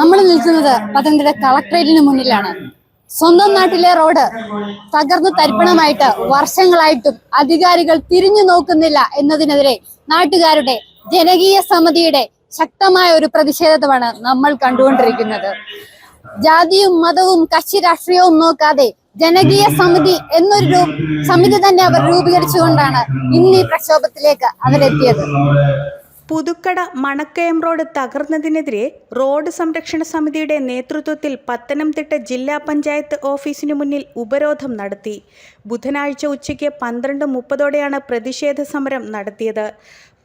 നമ്മൾ നിൽക്കുന്നത് പത്തനംതിട്ട കളക്ട്രേറ്റിന് മുന്നിലാണ്. സ്വന്തം നാട്ടിലെ റോഡ് തകർന്നു തരിപ്പണമായിട്ട് വർഷങ്ങളായിട്ടും അധികാരികൾ തിരിഞ്ഞു നോക്കുന്നില്ല എന്നതിനെതിരെ നാട്ടുകാരുടെ ജനകീയ സമിതിയുടെ ശക്തമായ ഒരു പ്രതിഷേധമാണ് നമ്മൾ കണ്ടുകൊണ്ടിരിക്കുന്നത്. ജാതിയും മതവും കക്ഷി രാഷ്ട്രീയവും നോക്കാതെ ജനകീയ സമിതി എന്നൊരു സമിതി തന്നെ അവർ രൂപീകരിച്ചുകൊണ്ടാണ് ഇന്ന് ഈ പ്രക്ഷോഭത്തിലേക്ക് അവരെത്തിയത്. പുതുക്കട മണക്കയം റോഡ് തകർന്നതിനെതിരെ റോഡ് സംരക്ഷണ സമിതിയുടെ നേതൃത്വത്തിൽ പത്തനംതിട്ട ജില്ലാ പഞ്ചായത്ത് ഓഫീസിനു മുന്നിൽ ഉപരോധം നടത്തി. ബുധനാഴ്ച ഉച്ചയ്ക്ക് പന്ത്രണ്ട് മുപ്പതോടെയാണ് പ്രതിഷേധ സമരം നടത്തിയത്.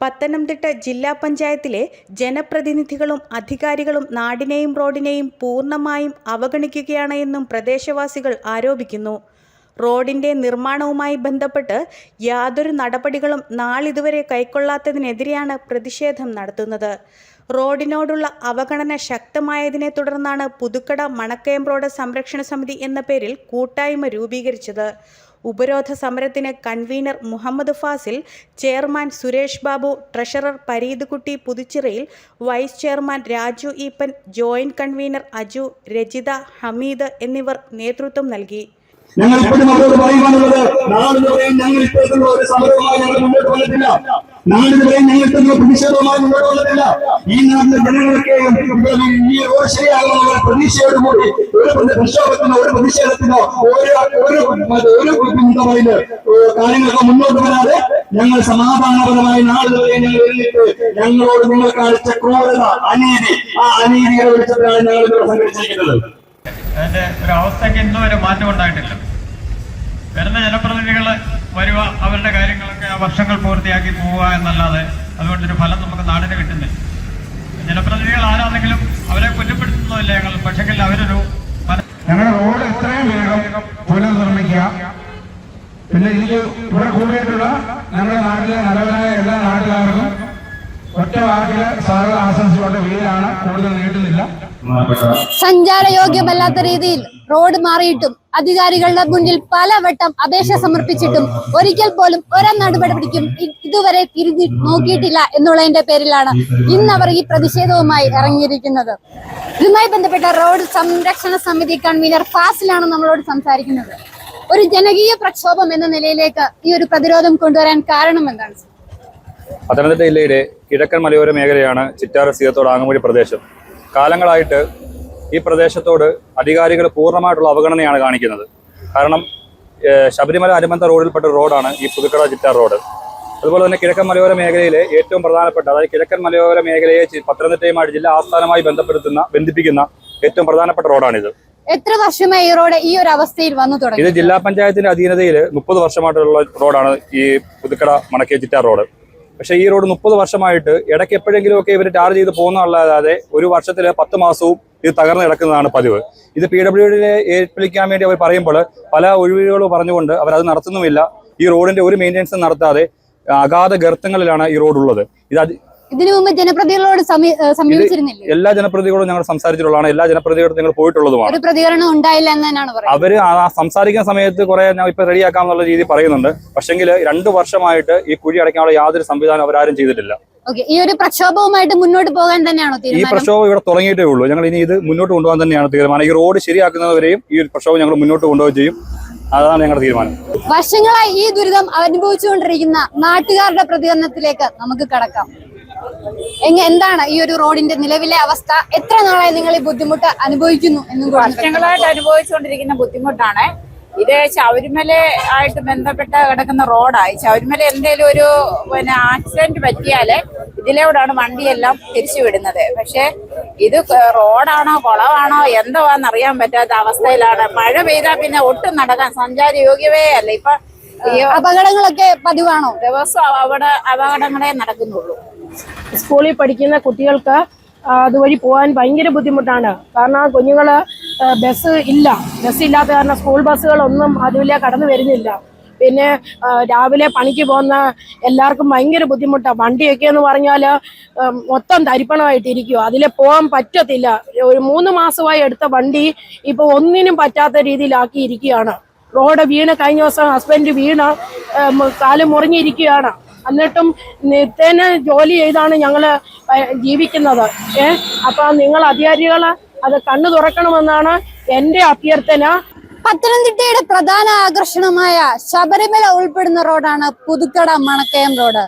പത്തനംതിട്ട ജില്ലാ പഞ്ചായത്തിലെ ജനപ്രതിനിധികളും അധികാരികളും നാടിനെയും റോഡിനെയും പൂർണമായും അവഗണിക്കുകയാണ് എന്നും പ്രദേശവാസികൾ ആരോപിക്കുന്നു. റോഡിന്റെ നിർമ്മാണവുമായി ബന്ധപ്പെട്ട് യാതൊരു നടപടികളും നാളിതുവരെ കൈക്കൊള്ളാത്തതിനെതിരെയാണ് പ്രതിഷേധം നടത്തുന്നത്. റോഡിനോടുള്ള അവഗണന ശക്തമായതിനെ തുടർന്നാണ് പുതുക്കട മണക്കയം റോഡ് സംരക്ഷണ സമിതി എന്ന പേരിൽ കൂട്ടായ്മ രൂപീകരിച്ചത്. ഉപരോധ സമരത്തിന് convener Muhammad Fazil chairman Suresh Babu treasurer Pareeth Kutty പുതുച്ചിറയിൽ vice chairman Raju Eapen joint convener Aju Rajitha Hameed എന്നിവർ നേതൃത്വം നൽകി. ഞങ്ങൾ ഇപ്പോഴും അവരോട് പറയുവാനുള്ളത് നാളിതുവരെയും ഞങ്ങൾ ഇത്തരത്തിലുള്ള ഒരു സമരവുമായി ഞങ്ങൾ മുന്നോട്ട് വന്നിട്ടില്ല. നാളിതുവരെയും ഞങ്ങൾ ഇത്തരത്തിലുള്ള പ്രതിഷേധവുമായി മുന്നോട്ട് വന്നിട്ടില്ല. ഈ നാട്ടിലെ ജനങ്ങളൊക്കെയും ഈ റോഡ് ശരിയാകുന്ന പ്രതീക്ഷയോടുകൂടി ഒരു പ്രതി- പ്രക്ഷോഭത്തിനോ ഒരു പ്രതിഷേധത്തിനോ ഓരോ ഓരോ ഓരോ പറയുന്നത് കാര്യങ്ങളൊക്കെ മുന്നോട്ട് വരാതെ ഞങ്ങൾ സമാധാനപരമായി നാളിതുവരെ ഞങ്ങൾ എഴുതിയിട്ട് ഞങ്ങളോട് നിങ്ങൾ കാണിച്ച ക്രൂരത അനീതി ആ അനീതിയുടെ വെളിച്ചത്തിലാണ് ഞങ്ങൾ ഇവിടെ സംഘടിച്ചിരിക്കുന്നത്. അതിന്റെ ഒരു അവസ്ഥയ്ക്ക് ഇന്നും ഒരു മാറ്റം ഉണ്ടായിട്ടില്ല. വരുന്ന ജനപ്രതിനിധികൾ വരിക അവരുടെ കാര്യങ്ങളൊക്കെ ആ വർഷങ്ങൾ പൂർത്തിയാക്കി പോവുക എന്നല്ലാതെ അതുകൊണ്ടൊരു ഫലം നമുക്ക് നാടിന് കിട്ടുന്നില്ല. ജനപ്രതിനിധികൾ ആരാണെങ്കിലും അവരെ കുറ്റപ്പെടുത്തുന്നില്ല ഞങ്ങൾ പക്ഷെങ്കിൽ അവരൊരു ഞങ്ങളുടെ റോഡ് എത്രയും വേഗം പുനർനിർമ്മിക്കുക. പിന്നെ എനിക്ക് ഇവിടെ കൂടിയിട്ടുള്ള ഞങ്ങളുടെ നാട്ടിലെ നല്ലവരായ എല്ലാ വാക്കിൽ സ്വാഗത ആശംസിച്ചുകൊണ്ട് വീടാണ് കൂടുതൽ നീട്ടുന്നില്ല. സഞ്ചാരയോഗ്യമല്ലാത്ത രീതിയിൽ റോഡ് മാറിയിട്ടും അധികാരികളുടെ മുന്നിൽ പലവട്ടം അപേക്ഷ സമർപ്പിച്ചിട്ടും ഒരിക്കൽ പോലും ഒരു നടപടിക്കും ഇതുവരെ തിരിഞ്ഞു നോക്കിയിട്ടില്ല എന്നുള്ളതിന്റെ പേരിലാണ് ഇന്ന് അവർ ഈ പ്രതിഷേധവുമായി ഇറങ്ങിയിരിക്കുന്നത്. ഇതുമായി ബന്ധപ്പെട്ട റോഡ് സംരക്ഷണ സമിതി കൺവീനർ ഫാസിലാണ് നമ്മളോട് സംസാരിക്കുന്നത്. ഒരു ജനകീയ പ്രക്ഷോഭം എന്ന നിലയിലേക്ക് ഈ ഒരു പ്രതിരോധം കൊണ്ടുവരാൻ കാരണം എന്താണ്? പത്തനംതിട്ട ജില്ലയിലെ കിഴക്കൻ മലയോര മേഖലയാണ് ചിറ്റാറ സീതത്തോട് ആങ്ങമൂഴി പ്രദേശം. കാലങ്ങളായിട്ട് ഈ പ്രദേശത്തോട് അധികാരികൾ പൂർണമായിട്ടുള്ള അവഗണനയാണ് കാണിക്കുന്നത്. കാരണം ശബരിമല അനുബന്ധ റോഡിൽപ്പെട്ട റോഡാണ് ഈ പുതുക്കട ചിറ്റാർ റോഡ്. അതുപോലെ തന്നെ കിഴക്കൻ മലയോര മേഖലയിലെ ഏറ്റവും പ്രധാനപ്പെട്ട അതായത് കിഴക്കൻ മലയോര മേഖലയെ പത്തനംതിട്ടയുമായിട്ട് ജില്ലാ ആസ്ഥാനമായി ബന്ധപ്പെടുത്തുന്ന ബന്ധിപ്പിക്കുന്ന ഏറ്റവും പ്രധാനപ്പെട്ട റോഡാണിത്. എത്ര വർഷമായി ഈ റോഡ് ഈ ഒരു അവസ്ഥയിൽ വന്നു തുടങ്ങി? ഇത് ജില്ലാ പഞ്ചായത്തിന്റെ അധീനതയിൽ മുപ്പത് വർഷമായിട്ടുള്ള റോഡാണ് ഈ പുതുക്കട മണക്കേ ചിറ്റാർ റോഡ്. പക്ഷേ ഈ റോഡ് മുപ്പത് വർഷമായിട്ട് ഇടയ്ക്ക് എപ്പോഴെങ്കിലുമൊക്കെ ഇവർ ടാർ ചെയ്ത് പോകുന്നതല്ലാതെ ഒരു വർഷത്തിൽ പത്ത് മാസവും ഇത് തകർന്നു കിടക്കുന്നതാണ് പതിവ്. ഇത് പി ഡബ്ല്യു ഡിയെ ഏൽപ്പിക്കാൻ വേണ്ടി അവർ പറയുമ്പോൾ പല ഒഴിവുകളും പറഞ്ഞുകൊണ്ട് അവർ അത് നടത്തുന്നുമില്ല. ഈ റോഡിന്റെ ഒരു മെയിന്റെനൻസ് നടത്താതെ അഗാധ ഗർത്തങ്ങളിലാണ് ഈ റോഡുള്ളത്. ഇത് ഇതിനു മുമ്പ് ജനപ്രതികളോട് സമീപിച്ചിരുന്നില്ല? എല്ലാ ജനപ്രതികളോടും ഞങ്ങൾ സംസാരിച്ചിട്ടുള്ളതാണ്. എല്ലാ ജനപ്രതികളോടും ഞങ്ങൾ പോയിട്ടുള്ളതുമാണ്. ഒരു പ്രതികരണം ഉണ്ടായില്ല എന്ന് തന്നെയാണ് പറയുന്നത്. അവർ സംസാരിക്കുന്ന സമയത്ത് കുറെ ഞാൻ ഇപ്പൊ റെഡിയാക്കാം എന്നുള്ള രീതി പറയുന്നുണ്ട്. പക്ഷെങ്കിൽ രണ്ടു വർഷമായിട്ട് ഈ കുഴി അടയ്ക്കാനുള്ള യാതൊരു സംവിധാനം അവരാരും ചെയ്തിട്ടില്ല. ഈ ഒരു പ്രക്ഷോഭവുമായിട്ട് മുന്നോട്ട് പോകാൻ തന്നെയാണോ ഈ പ്രക്ഷോഭം ഇവിടെ തുടങ്ങിയിട്ടേ ഉള്ളൂ. ഞങ്ങൾ ഇനി ഇത് മുന്നോട്ട് കൊണ്ടുപോകാൻ തന്നെയാണ് തീരുമാനം. ഈ റോഡ് ശരിയാക്കുന്നവരെയും ഈ ഒരു പ്രക്ഷോഭം ഞങ്ങൾ മുന്നോട്ട് കൊണ്ടുപോവുകയും ചെയ്യും. അതാണ് ഞങ്ങളുടെ തീരുമാനം. വർഷങ്ങളായി ഈ ദുരിതം അനുഭവിച്ചുകൊണ്ടിരിക്കുന്ന നാട്ടുകാരുടെ പ്രതികരണത്തിലേക്ക് നമുക്ക് കടക്കാം. എന്താണ് ഈ ഒരു റോഡിന്റെ നിലവിലെ അവസ്ഥ? എത്ര നാളായി നിങ്ങൾ ഈ ബുദ്ധിമുട്ട് അനുഭവിക്കുന്നു എന്നും വർഷങ്ങളായിട്ട് അനുഭവിച്ചുകൊണ്ടിരിക്കുന്ന ബുദ്ധിമുട്ടാണ്. ഇത് ശബരിമല ആയിട്ട് ബന്ധപ്പെട്ട കിടക്കുന്ന റോഡായി. ശബരിമല എന്തെങ്കിലും ഒരു പിന്നെ ആക്സിഡന്റ് പറ്റിയാൽ ഇതിലൂടെയാണ് വണ്ടിയെല്ലാം തിരിച്ചു വിടുന്നത്. പക്ഷെ ഇത് റോഡാണോ കുളവാണോ എന്തുവാന്ന് അറിയാൻ പറ്റാത്ത അവസ്ഥയിലാണ്. മഴ പെയ്താൽ പിന്നെ ഒട്ടും നടക്കാൻ സഞ്ചാര യോഗ്യമേ അല്ല. ഇപ്പൊ അപകടങ്ങളൊക്കെ പതിവാണോ? ദിവസം അവിടെ അപകടങ്ങളെ നടക്കുന്നുള്ളൂ. സ്കൂളിൽ പഠിക്കുന്ന കുട്ടികൾക്ക് അതുവഴി പോകാൻ ഭയങ്കര ബുദ്ധിമുട്ടാണ്. കാരണം കുഞ്ഞുങ്ങൾ ബസ് ഇല്ല. ബസ് ഇല്ലാത്ത കാരണം സ്കൂൾ ബസ്സുകളൊന്നും അതുമില്ല കടന്നു വരുന്നില്ല. പിന്നെ രാവിലെ പണിക്ക് പോകുന്ന എല്ലാവർക്കും ഭയങ്കര ബുദ്ധിമുട്ടാണ് വണ്ടിയൊക്കെ എന്ന് പറഞ്ഞാൽ മൊത്തം തരിപ്പണമായിട്ടിരിക്കുക അതിൽ പോകാൻ പറ്റത്തില്ല. ഒരു മൂന്ന് മാസമായി എടുത്ത വണ്ടി ഇപ്പോൾ ഒന്നിനും പറ്റാത്ത രീതിയിലാക്കിയിരിക്കുകയാണ്. റോഡ് വീണ് കഴിഞ്ഞ ദിവസം ഹസ്ബൻഡ് വീണ് കാൽ മുറിഞ്ഞിരിക്കുകയാണ്. എന്നിട്ടും നിത്യേന ജോലി ചെയ്താണ് ഞങ്ങൾ ജീവിക്കുന്നത്. ഏ അപ്പൊ നിങ്ങൾ അധികാരികൾ അത് കണ്ണു തുറക്കണമെന്നാണ് എന്റെ അഭ്യർത്ഥന. പത്തനംതിട്ടയുടെ പ്രധാന ആകർഷണമായ ശബരിമല ഉൾപ്പെടുന്ന റോഡാണ് പുതുക്കട മണക്കയം റോഡ്.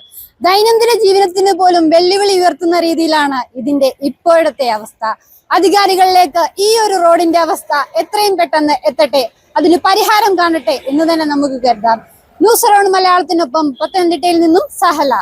ദൈനംദിന ജീവിതത്തിന് പോലും വെല്ലുവിളി ഉയർത്തുന്ന രീതിയിലാണ് ഇതിന്റെ ഇപ്പോഴത്തെ അവസ്ഥ. അധികാരികളിലേക്ക് ഈ ഒരു റോഡിന്റെ അവസ്ഥ എത്രയും പെട്ടെന്ന് എത്തട്ടെ അതിന് പരിഹാരം കാണട്ടെ എന്ന് തന്നെ നമുക്ക് കരുതാം. ന്യൂസ് റൗണ്ട് മലയാളത്തിനൊപ്പം പത്തനംതിട്ടയിൽ നിന്നും സഹല.